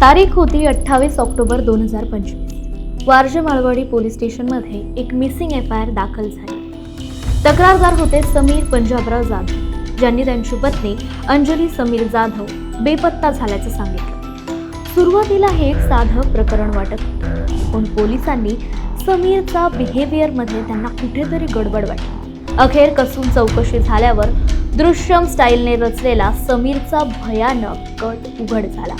तारीख होती अठ्ठावीस ऑक्टोबर दोन हजार पंचवीस. वारजे माळवाडी पोलीस स्टेशनमध्ये एक मिसिंग एफ आय आर दाखल झाली. तक्रारदार होते समीर पंजाबराव जाधव ज्यांनी त्यांची पत्नी अंजली समीर जाधव बेपत्ता झाल्याचं सांगितलं. सुरुवातीला हे एक साधं प्रकरण वाटत पण पोलिसांनी समीरचा बिहेवियरमध्ये त्यांना कुठेतरी गडबड वाटली. अखेर कसून चौकशी झाल्यावर दृश्यम स्टाईलने रचलेला समीरचा भयानक कट उघड झाला.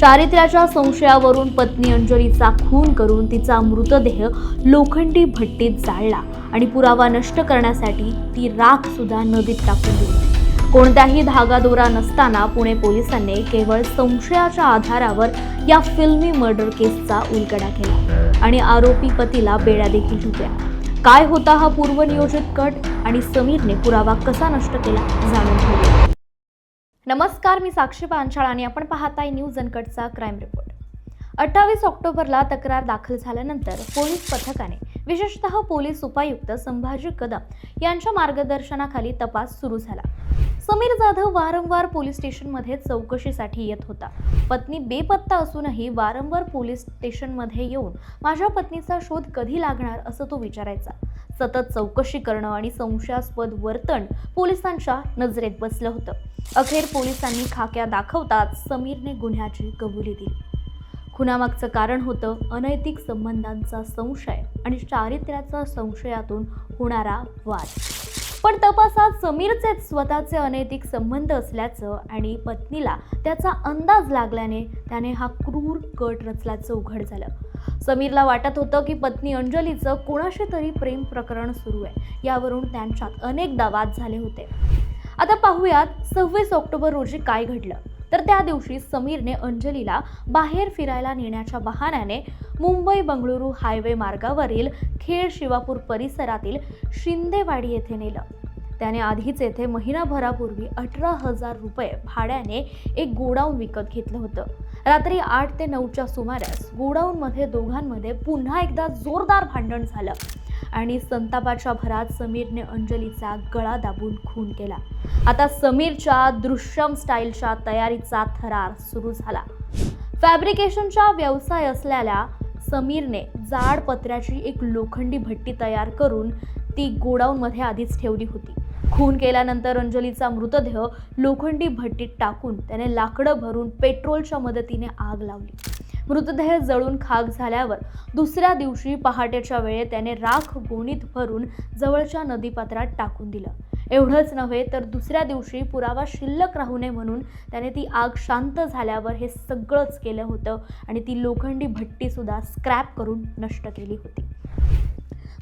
चारित्र्याच्या संशयावरून पत्नी अंजलीचा खून करून तिचा मृतदेह लोखंडी भट्टीत जाळला आणि पुरावा नष्ट करण्यासाठी ती राख सुद्धा नदीत टाकून दिली. कोणत्याही धागादोरा नसताना पुणे पोलिसांनी केवळ संशयाच्या आधारावर या फिल्मी मर्डर केसचा उलगडा केला आणि आरोपी पतीला बेड्या देखील ठोकल्या. काय होता हा पूर्वनियोजित कट आणि समीरने पुरावा कसा नष्ट केला जाणून घेऊया. नमस्कार मी साक्षी पांचाळ आणि आपण पाहताय न्यूज अनकटचा क्राईम रिपोर्ट. अठ्ठावीस ऑक्टोबरला तक्रार दाखल झाल्यानंतर पोलीस पथकाने विशेषतः पोलीस उपायुक्त संभाजी कदम यांच्या मार्गदर्शनाखाली तपास सुरू झाला. समीर जाधव वारंवार पोलीस स्टेशनमध्ये चौकशीसाठी येत होता. पत्नी बेपत्ता असूनही वारंवार पोलीस स्टेशनमध्ये येऊन माझ्या पत्नीचा शोध कधी लागणार असं तो विचारायचा. सतत चौकशी करणं आणि संशयास्पद वर्तन पोलिसांच्या नजरेत बसलं होतं. अखेर पोलिसांनी खाक्या दाखवताच समीरने गुन्ह्याची कबुली दिली. खुनामागचं कारण होतं अनैतिक संबंधांचा संशय आणि चारित्र्याचा संशयातून होणारा वाद. पण तपासात समीरचेच स्वतःचे अनैतिक संबंध असल्याचं आणि पत्नीला त्याचा अंदाज लागल्याने त्याने हा क्रूर कट रचल्याचं उघड झालं. समीरला वाटत होतं की पत्नी अंजलीचं कोणाशी तरी प्रेम प्रकरण सुरू आहे. यावरून त्यांच्यात अनेकदा वाद झाले होते. आता पाहूयात सव्वीस ऑक्टोबर रोजी काय घडलं? तर त्या दिवशी समीरने अंजलीला बाहेर फिरायला नेण्याच्या बहाण्याने मुंबई बंगळुरू हायवे मार्गावरील खेड शिवापूर परिसरातील शिंदेवाडी येथे नेलं. त्याने आधीच येथे महिनाभरापूर्वी अठरा हजार रुपये भाड्याने एक गोडाऊन विकत घेतलं होतं. रात्री आठ ते नऊच्या सुमारास गोडाऊनमध्ये दोघांमध्ये पुन्हा एकदा जोरदार भांडण झालं आणि संतापाच्या भरात समीरने अंजलीचा गळा दाबून खून केला. आता समीरच्या दृश्यम स्टाईलच्या तयारीचा थरार सुरू झाला. फॅब्रिकेशनचा व्यवसाय असलेल्या समीरने जाड पत्र्याची एक लोखंडी भट्टी तयार करून ती गोडाऊनमध्ये आधीच ठेवली होती. खून केल्यानंतर अंजलीचा मृतदेह लोखंडी भट्टीत टाकून त्याने लाकडं भरून पेट्रोलच्या मदतीने आग लावली. मृतदेह जळून खाक झाल्यावर दुसऱ्या दिवशी पहाटेच्या वेळेत त्याने राख गोणीत भरून जवळच्या नदीपात्रात टाकून दिलं. एवढंच नव्हे तर दुसऱ्या दिवशी पुरावा शिल्लक राहू नये म्हणून त्याने ती आग शांत झाल्यावर हे सगळंच केलं होतं आणि ती लोखंडी भट्टीसुद्धा स्क्रॅप करून नष्ट केली होती.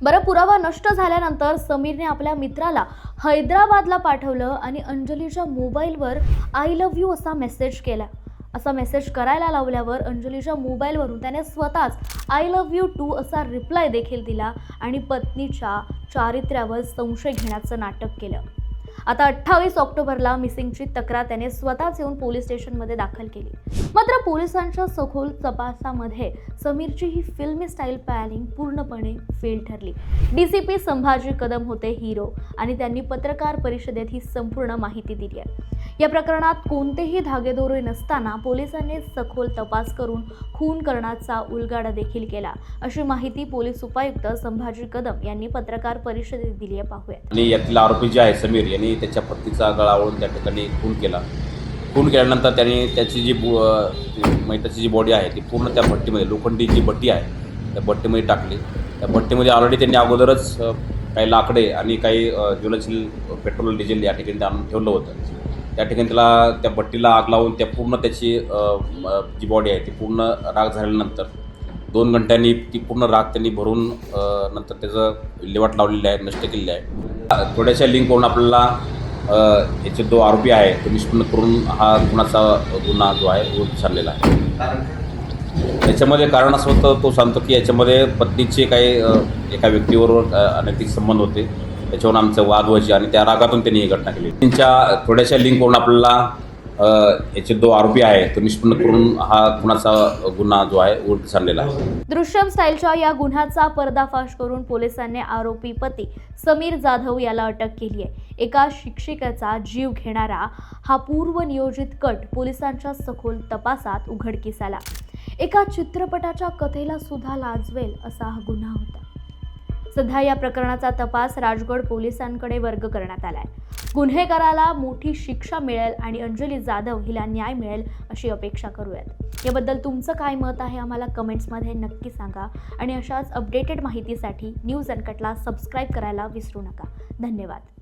बरं पुरावा नष्ट झाल्यानंतर समीरने आपल्या मित्राला हैदराबादला पाठवलं आणि अंजलीच्या मोबाईलवर आय लव्ह यू असा मेसेज केला. असा मेसेज करायला लावल्यावर अंजलीच्या मोबाईलवरून त्याने स्वतःच आय लव्ह यू टू असा रिप्लाय देखील दिला आणि पत्नीच्या चारित्र्यावर संशय घेण्याचं नाटक केलं. आता अठ्ठावीस ऑक्टोबरला मिसिंगची तक्रार त्याने स्वतःच येऊन पोलीस स्टेशनमध्ये दाखल केली. मात्र पोलिसांच्या सखोल तपासामध्ये समीरची ही फिल्मी स्टाईल प्लॅनिंग पूर्णपणे फेल ठरली. डीसीपी संभाजी कदम होते हिरो आणि त्यांनी पत्रकार परिषदेत ही संपूर्ण माहिती दिली आहे. या प्रकरणात कोणतेही धागेदोरे नसताना पोलिसांनी सखोल तपास करून खून करण्याचा उलगाडा देखील केला. अशी माहिती पोलीस उपायुक्त संभाजी कदम यांनी पत्रकार परिषदेत दिली आहे. पाहूयात. आणि यातील आरोपी जे आहे समीर यांनी त्याच्या पत्नीचा गळावळून त्या ठिकाणी खून केला. खून केल्यानंतर त्याने त्याची जी बो म्हणजे त्याची जी बॉडी आहे ती पूर्ण त्या भट्टीमध्ये लोखंडी जी भट्टी आहे त्या भट्टीमध्ये टाकली. त्या भट्टीमध्ये ऑलरेडी त्यांनी अगोदरच काही लाकडे आणि काही ज्वलनशील पेट्रोल डिझेल या ठिकाणी आणून ठेवलं होतं. त्या ठिकाणी त्याला त्या भट्टीला आग लावून त्या पूर्ण त्याची जी बॉडी आहे ती पूर्ण राग झाल्यानंतर दोन घंट्यांनी ती पूर्ण राग त्यांनी भरून नंतर त्याचं विल्हेवाट लावलेली आहे नष्ट केलेली आहे. थोड्याशा लिंकवरून आपल्याला याचे जो आरोपी आहे तो निष्पन्न करून हा गुन्हाचा गुन्हा जो आहे तो आहे. याच्यामध्ये कारण असं होतं तो सांगतो की याच्यामध्ये पत्नीचे काही एका व्यक्तीबरोबर अनैतिक संबंध होते. त्याच्यावरून आमचं वाद व्हायचे आणि त्या रागातून त्यांनी ही घटना केली. त्यांच्या थोड्याशा लिंकवरून आपल्याला याचे जो आरोपी आहे तो निष्पन्न करून हा खुनाचा गुन्हा जो आहे उलट आहे. दृश्यम स्टाईलच्या या गुन्ह्याचा पर्दाफाश करून पोलिसांनी आरोपी पती समीर जाधव याला अटक केली आहे. एका शिक्षिकेचा जीव घेणारा हा पूर्वनियोजित कट पोलिसांच्या सखोल तपासात उघडकीस आला. एका चित्रपटाच्या कथेला सुद्धा लाजवेल असा हा गुन्हा होता. सध्या या प्रकरणाचा तपास राजगड पोलिसांकडे वर्ग करण्यात आलाय. गुन्हेगाराला मोठी शिक्षा मिळेल आणि अंजली जाधव हिला न्याय मिळेल अशी अपेक्षा करूयात. याबद्दल तुमचं काय मत आहे आम्हाला कमेंट्समध्ये नक्की सांगा आणि अशाच अपडेटेड माहितीसाठी न्यूज अनकटला सबस्क्राईब करायला विसरू नका. धन्यवाद.